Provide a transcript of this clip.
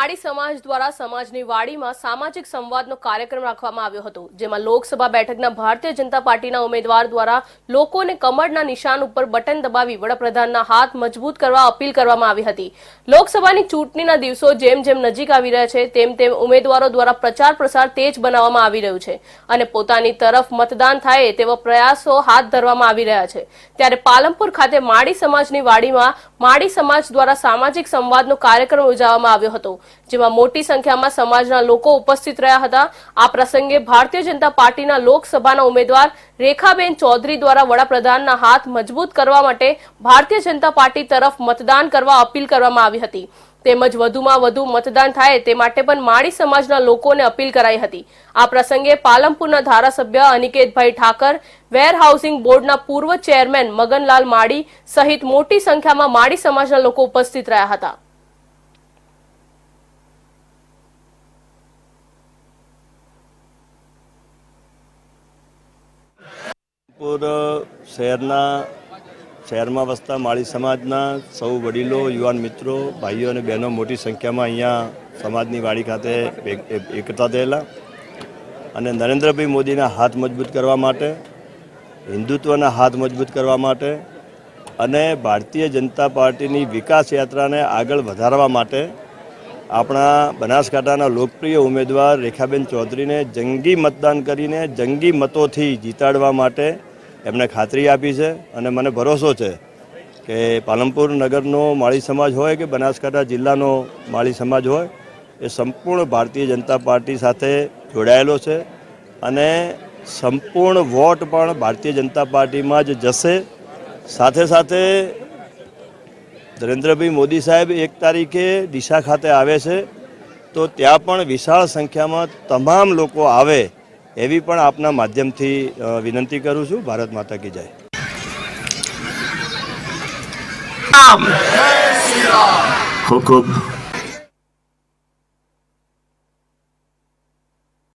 માળી સમાજ દ્વારા સમાજની વાડીમાં સામાજિક સંવાદનો કાર્યક્રમ રાખવામાં આવ્યો હતો, જેમાં લોકસભા બેઠકના ભારતીય જનતા પાર્ટીના ઉમેદવાર દ્વારા લોકોને કમળના નિશાન ઉપર બટન દબાવી વડાપ્રધાનના હાથ મજબૂત કરવા અપીલ કરવામાં આવી હતી. લોકસભાની ચૂંટણીના દિવસો જેમ જેમ નજીક આવી રહ્યા છે, તેમ તેમ ઉમેદવારો દ્વારા પ્રચાર પ્રસાર તેજ બનાવવામાં આવી રહ્યું છે અને પોતાની તરફ મતદાન થાય તેવા પ્રયાસો હાથ ધરવામાં આવી રહ્યા છે. ત્યારે પાલનપુર ખાતે માળી સમાજની વાડીમાં માળી સમાજ દ્વારા સામાજિક સંવાદનો કાર્યક્રમ યોજાવામાં આવ્યો હતો. જેમાં મોટી સંખ્યામાં સમાજના લોકો ઉપસ્થિત રહ્યા હતા. આ પ્રસંગે ભારતીય જનતા પાર્ટીના લોકસભાના ઉમેદવાર રેખાબેન ચૌધરી દ્વારા વડાપ્રધાનના હાથ મજબૂત કરવા માટે ભારતીય જનતા પાર્ટી તરફ મતદાન કરવા અપીલ કરવામાં આવી હતી. તેમજ વધુમાં વધુ મતદાન થાય તે માટે પણ માળી સમાજના લોકોને અપીલ કરાઈ હતી. આ પ્રસંગે પાલમપુરના ધારાસભ્ય અનિકેતભાઈ ઠાકર, વેરહાઉસિંગ બોર્ડના પૂર્વ ચેરમેન મગનલાલ માળી સહિત મોટી સંખ્યામાં માળી સમાજના લોકો ઉપસ્થિત રહ્યા હતા. પૂર શહેરના, શહેરમાં વસતા માળી સમાજના સૌ વડીલો, યુવાન મિત્રો, ભાઈઓ અને બહેનો મોટી સંખ્યામાં અહીંયા સમાજની વાડી ખાતે એક- એક- થયેલા. અને નરેન્દ્રભાઈ મોદીના હાથ મજબૂત કરવા માટે, હિન્દુત્વના હાથ મજબૂત કરવા માટે અને ભારતીય જનતા પાર્ટીની વિકાસ યાત્રાને આગળ વધારવા માટે આપણા બનાસકાંઠાના લોકપ્રિય ઉમેદવાર રેખાબેન ચૌધરીને જંગી મતદાન કરીને જંગી મતોથી જીતાડવા માટે એમણે ખાતરી આપી છે અને મને ભરોસો છે કે પાલનપુર નગરનો માળી સમાજ હોય કે બનાસકાંઠા જિલ્લાનો માળી સમાજ હોય, એ સંપૂર્ણ ભારતીય જનતા પાર્ટી સાથે જોડાયેલો છે અને સંપૂર્ણ વોટ પણ ભારતીય જનતા પાર્ટીમાં જ જશે. સાથે સાથે નરેન્દ્રભાઈ મોદી સાહેબ એક તારીખે દિશા ખાતે આવે છે, તો ત્યાં પણ વિશાળ સંખ્યામાં તમામ લોકો આવે એવી પણ આપના માધ્યમથી વિનંતી કરું છું ભારત માતા કી જય. ખૂબ ખૂબ